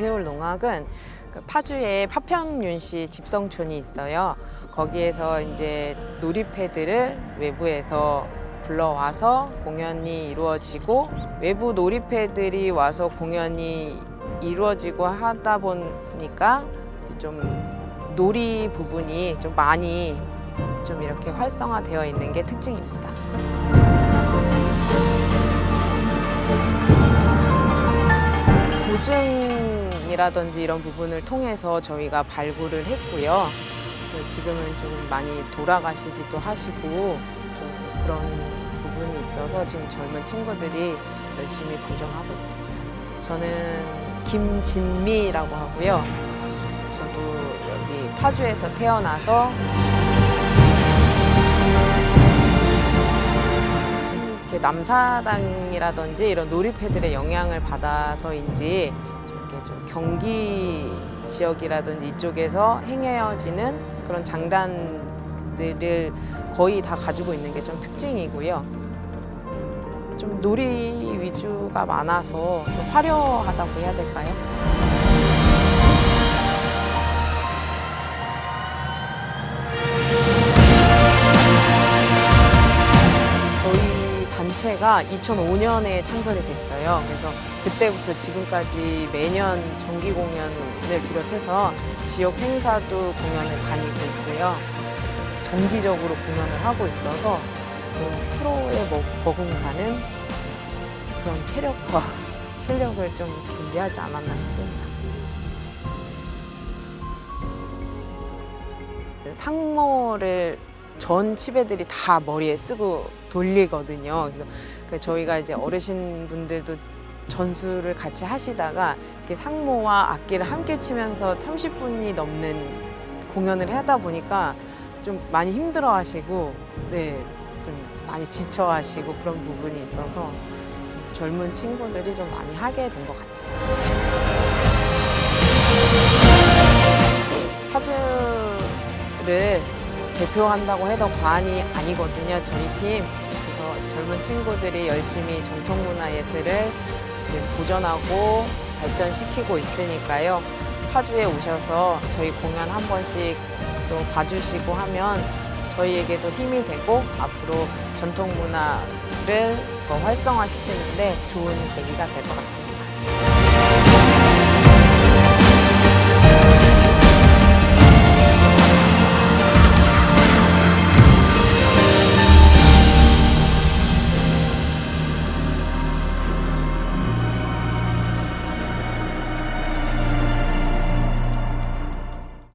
오세올 농악은 그 파주에 파평윤씨 집성촌이 있어요. 거기에서 이제 놀이패들을 외부에서 불러와서 공연이 이루어지고 외부 놀이패들이 와서 공연이 이루어지고 하다 보니까 이제 좀 놀이 부분이 좀 많이 좀 이렇게 활성화되어 있는 게 특징입니다. 보증이라든지 이런 부분을 통해서 저희가 발굴을 했고요. 그 지금은 좀 많이 돌아가시기도 하시고 좀 그런 부분이 있어서 지금 젊은 친구들이 열심히 보정하고 있습니다. 저는 김진미라고 하고요. 저도 여기 파주에서 태어나서 남사당이라든지 이런 놀이패들의 영향을 받아서인지 좀 이렇게 좀 경기 지역이라든지 이쪽에서 행해지는 그런 장단들을 거의 다 가지고 있는 게 좀 특징이고요. 좀 놀이 위주가 많아서 좀 화려하다고 해야 될까요? 단체가 2005년에 창설이 됐어요. 그래서 그때부터 지금까지 매년 정기 공연을 비롯해서 지역 행사도 공연을 다니고 있고요. 정기적으로 공연을 하고 있어서 그 프로에 먹- 버금가는 그런 체력과 실력을 좀 준비하지 않았나 싶습니다. 상모를 전 치배들이 다 머리에 쓰고 돌리거든요. 그래서 그 저희가 이제 어르신분들도 전수를 같이 하시다가 이렇게 상모와 악기를 함께 치면서 30분이 넘는 공연을 하다 보니까 좀 많이 힘들어 하시고, 네, 좀 많이 지쳐 하시고 그런 부분이 있어서 젊은 친구들이 좀 많이 하게 된 것 같아요. 파주를 대표한다고 해도 과언이 아니거든요, 저희 팀. 그래서 젊은 친구들이 열심히 전통문화 예술을 이제 보존하고 발전시키고 있으니까요. 파주에 오셔서 저희 공연 한 번씩 또 봐주시고 하면 저희에게도 힘이 되고 앞으로 전통문화를 더 활성화시키는데 좋은 계기가 될 것 같습니다.